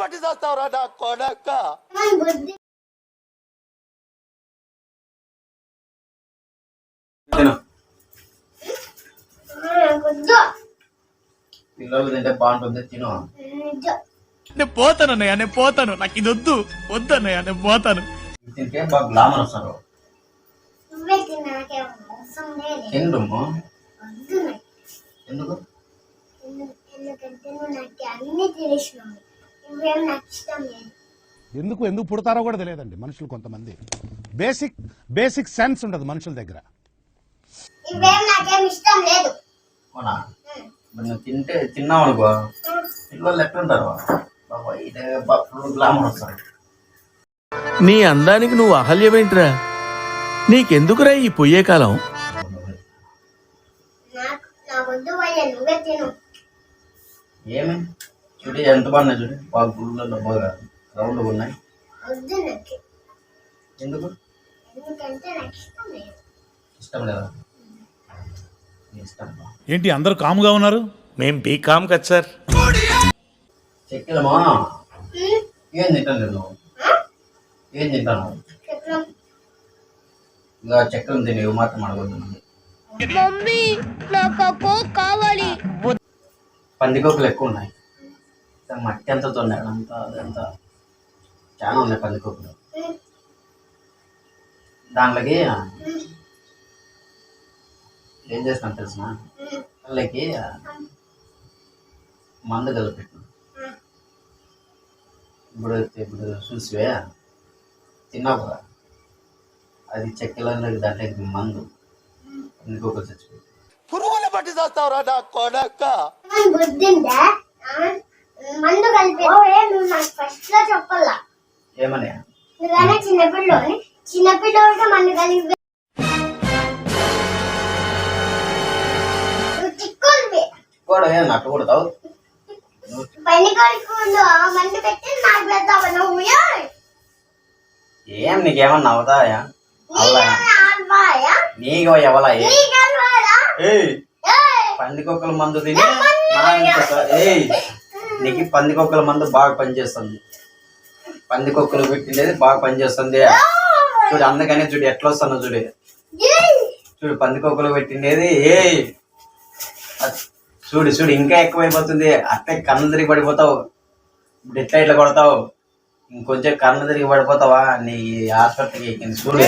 పట్టి చేస్తావురా నా కొడక. మన బుద్ధి తిను వద్దు పిల్లలు తింటే బాగుంటుంది తిను. వద్దు. నేను పోతాను అన్నయ్య నేను పోతాను. నాకు ఇది వద్దు. వద్దు అన్నయ్య నేను పోతాను. తింటే బాగా గ్లామర్ వస్తారు. ఎందుకు? ఎందు- ఎందుకంటే నాకు అన్ని నువ్వేం నాకు ఇష్టం లేదు ఎందుకు ఎందుకు పుడతారో కూడా తెలియదండి మనుషులు కొంతమంది. బేసిక్ బేసిక్ సెన్స్ ఉండదు మనుషుల దగ్గర. తింటే అనుకో పిల్లలు ఎట్లుంటారు నీ అందానికి నువ్వు అహల్యమేంట్రా? నీకెందుకురా ఈ పొయ్యే కాలం? ఏమి? చూడు ఎంత బాగున్నాయి చూడు. బాగా గుళ్ళల్లో బాగా రౌండ్గా ఉన్నాయి. ఎందుకు? ఇష్టం లేదు. ఇష్టం ఏంటి అందరూ కాముగా ఉన్నారు? మేం బీకామ్ కదా సార్. చెక్కిలమా? ఏం తింటాను నేను? ఏం తింటాను ఇంకా చెక్కలు తిని ఇవి మాత్రం అడగొద్దు మమ్మీ నాకు కోక్ కావాలి. పందికొక్కులు ఎక్కువ ఉన్నాయి. ఇంకా మట్టి అంతా తొన్నాడు అంతా అదంతా చాలా ఉన్నాయి పందికొక్కులు. దాంట్లోకి ఏం చేస్తాను తెలిసిన వాళ్ళకి మందు కలిపెట్టు ఇప్పుడు ఇప్పుడు చూసివే? తిన్నావు కదా? అది చెక్కలకి దాంట్లోకి మందు. పందికొక్కులు చచ్చిపోయి పురుగులు పట్టి చేస్తావురా నా కొడక? మన బుద్ధిందా? ఆ? మందు కలిపి నువ్వు నాకు ఫస్ట్లో చెప్పాలా? ఏమని? నువ్వేనా చిన్నపిల్లోని చిన్నపిల్లోడితో మందు కలిపి నువ్వు చిక్కులు కూడా ఏం నట్టు కొడతావు పని ముందు ఆ మందు పెట్టి నాకు పెడతావు? నువ్వు ఏ? నీకేమన్నా అవుతాయా? నీకు ఎవలా! పందికొక్కల మందు తిని నీకు పందికొక్కల మందు బాగా పనిచేస్తుంది. పందికొక్కలు పెట్టిండేది బాగా పనిచేస్తుంది. చూడు అందుకనే చూడు ఎట్లా వస్తానో చూడు! చూడు పందికొక్కలు పెట్టిండేది అ- చూడు చూడు ఇంకా ఎక్కువైపోతుంది. అట్టే కన్ను తిరిగి పడిపోతావు. ఇప్పుడు ఎట్లా ఇట్లా కొడతావు. ఇంకొంచెం కన్ను తిరిగి పడిపోతావా? నీ హాస్పిటల్కి ఎక్కింది చూడు.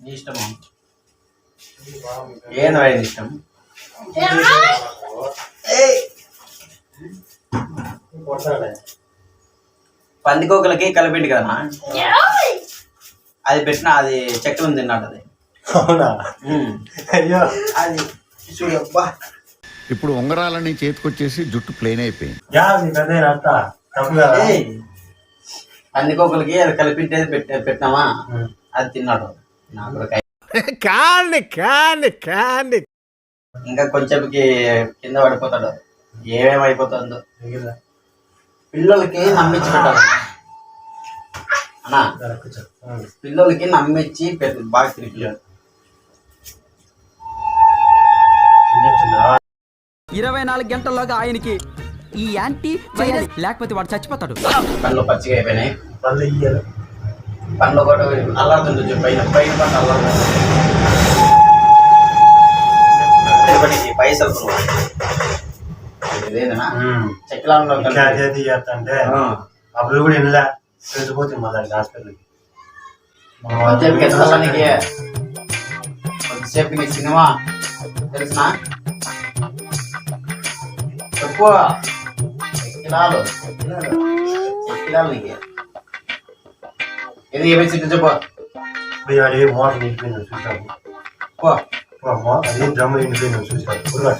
నా ఇష్టము? వాడి ఇష్టం? పందికొక్కలకి కలిపిండి కదా! అది పెట్టిన అది చక్రం తిన్నాడు అది. అవునా? ఉమ్. అయ్యో. అది చూడు అబ్బా. ఇప్పుడు ఉంగరాలన్నీ చేతికొచ్చేసి జుట్టు ప్లేన్ అయిపోయింది. యా నీకు అదే అత్త తప్పు కదా ఏయ్. పందికొక్కలకి అది కలిపింటేది పెట్ట పెట్టినామా. అది తిన్నాడు. నాకు కూడా కై- ఇంకా కొంచెంకి కింద పడిపోతాడు. ఏమేమి అయిపోతుందో మిగిలిన. పిల్లలకి నమ్మించి పెట్టాలి. అన్నా. పిల్లలకి నమ్మించి పెట్టు బాగా తిరిగి? ఇరవై నాలుగు గంటల్లోగా ఆయనకి ఈ యాంటీ వైరస్ లేకపోతే వాడు చచ్చిపోతాడు. పనులు పచ్చిగా అయిపోయినాయి. ఇయ్యాలి. పనులు కూడా అల్లాడుతుంది పైన పైన పన్ను అల్లాడుతుంది పైసలు కొనుక్కో. ఇదేనా చెక్కలాంలో ఇంకా చేతి చేస్తంటే అప్పుడు కూడా ఇళ్ళ తెలిసిపోతుంది మళ్ళీ హాస్పిటల్కి కొంచెంకి ఎత్తడానికి కొంచెంసేపు నీకు సినిమా తెలుసునా చెప్పు చెక్కిలాలు చెక్కిలాలు నీకు ఇది ఏమి చిట్టు చెప్పు ఇప్పుడు అది మోటార్ నిండిపోయింది చూసాను పో అది డ్రమ్ నిండిపోయింది చూసాను చూసాను